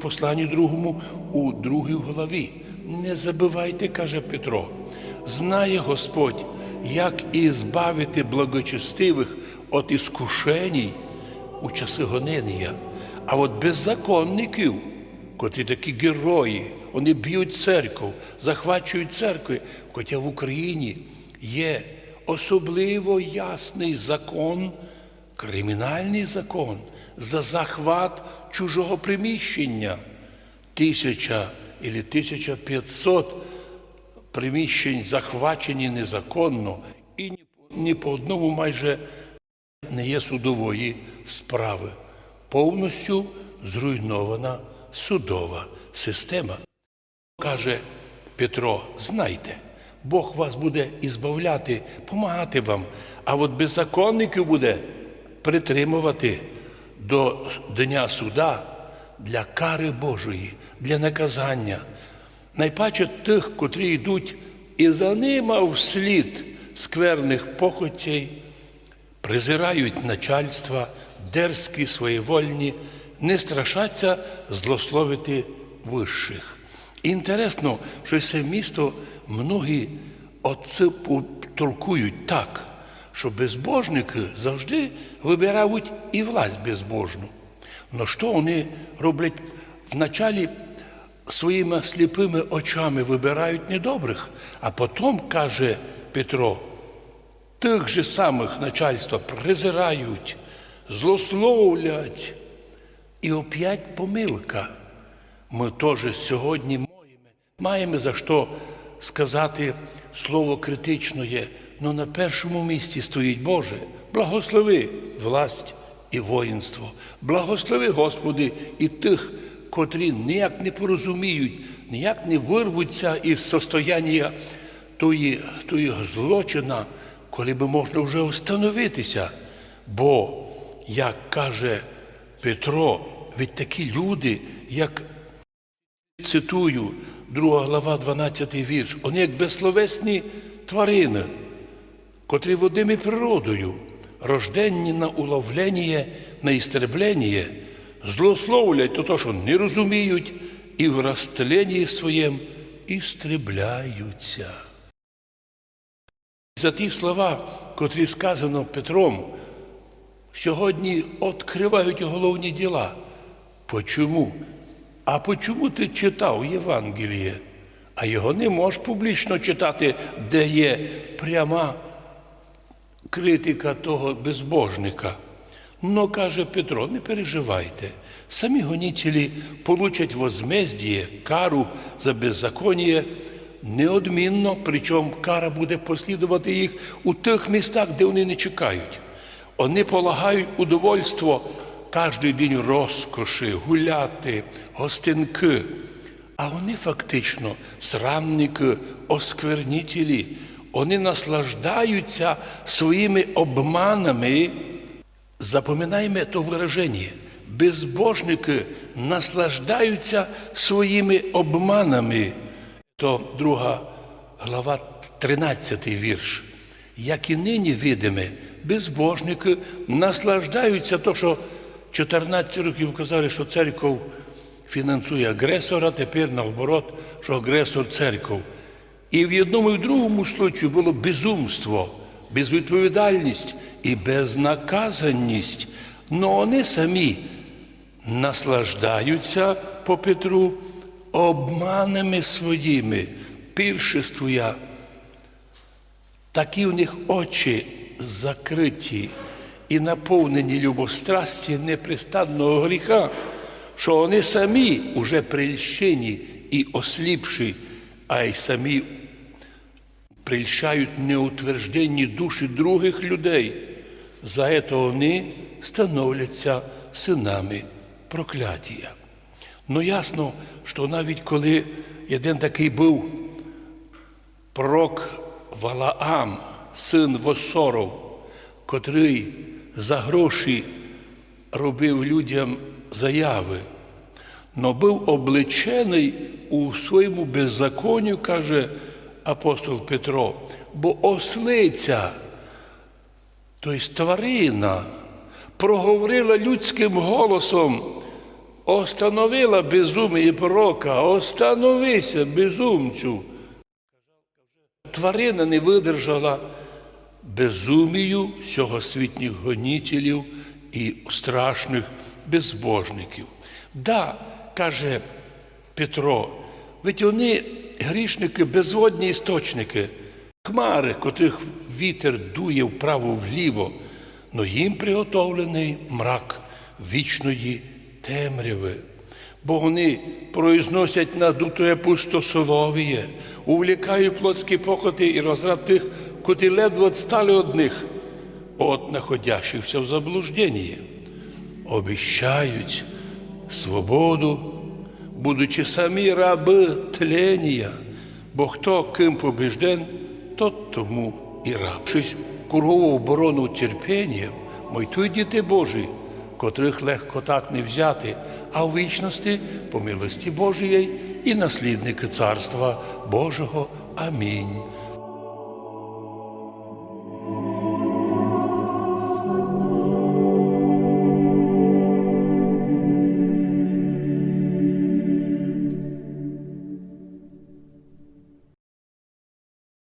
посланні другому у другій главі. Не забивайте, каже Петро. Знає Господь, як і збавити благочестивих від іскушеній у часи гонення. А от беззаконників, котрі такі герої, вони б'ють церкву, захвачують церкви. Хоча в Україні є особливо ясний закон, кримінальний закон за захват чужого приміщення. Тисяча або 1500 приміщень захвачені незаконно, і ні по- одному майже не є судової справи. Повністю зруйнована судова система. Каже Петро, знайте, Бог вас буде ізбавляти, помагати вам, а от беззаконників буде притримувати до дня суда для кари Божої, для наказання. Найпаче тих, котрі йдуть і за ними вслід скверних похотей, презирають начальства, дерзкі, своєвольні, не страшаться злословити вищих. Інтересно, що це місто многі отце толкують так, що безбожники завжди вибирають і власть безбожну. Но що вони роблять вначалі своїми сліпими очами вибирають недобрих, а потім, каже Петро, тих же самих начальства презирають, злословлять. І опять помилка. Ми теж сьогодні маємо, за що сказати слово критичне, але на першому місці стоїть Боже. Благослови власть і воїнство. Благослови, Господи, і тих, котрі ніяк не порозуміють, ніяк не вирвуться із состояння тої, тої злочина, коли би можна вже остановитися. Бо, як каже Петро, від такі люди, як цитую, 2 глава, 12 вірш, вони як безсловесні тварини, котрі водими природою, рожденні на уловлення, на істреблення, злословлять то, то, що не розуміють, і в розтленні своєм істребляються. За ті слова, котрі сказано Петром, сьогодні відкривають головні діла. Почому? А почому ти читав Євангеліє? А його не можеш публічно читати, де є пряма критика того безбожника. Ну, каже Петро, не переживайте. Самі гонітелі получать возмездіє, кару за беззаконніє неодмінно, причому кара буде послідувати їх у тих містах, де вони не чекають. Вони полагають удовольство кожен день розкоші, гуляти, гостинки. А вони фактично срамники, осквернітелі. Вони наслаждаються своїми обманами. Запоминаємо це вираження. Безбожники наслаждаються своїми обманами. То друга глава, 13 вірш. Як і нині видиме, безбожники наслаждаються то, що 14 років казали, що церков фінансує агресора, тепер наоборот, що агресор церков. І в одному і в другому случаю було безумство, безвідповідальність і безнаказаність. Но вони самі наслаждаються по Петру обманами своїми, піршествуя. Такі у них очі закриті і наповнені любострасті непристанного гріха, що вони самі уже прельщені і осліпші, а й самі прельщають неутвержденні душі других людей. За це вони становляться синами прокляття. Ну ясно, що навіть коли один такий був пророк Валаам, син Восоров, котрий за гроші робив людям заяви, но був обличений у своєму беззаконню, каже апостол Петро, бо ослиця, тобто тварина, проговорила людським голосом остановила безумие пророка, остановися, безумцю. Тварина не видержала безумію сьогосвітніх гонітелів і страшних безбожників. Да, каже Петро, ведь вони грішники, безводні істочники, хмари, котрих вітер дує вправо вліво, но їм приготовлений мрак вічної темряви. Бо вони произносять надутое пустосоловіє, увлікають плотські похоти і розрад тих, котрі ледве відстали од них, от находящихся в заблужденні. Обіщають свободу, будучи самі раби тлення, бо хто ким побіжден, тот тому і раб. Щось кругову оборону терпінням, мой той діти Божі, котрих легко так не взяти, а в вічності по милості Божої і наслідники Царства Божого. Амінь.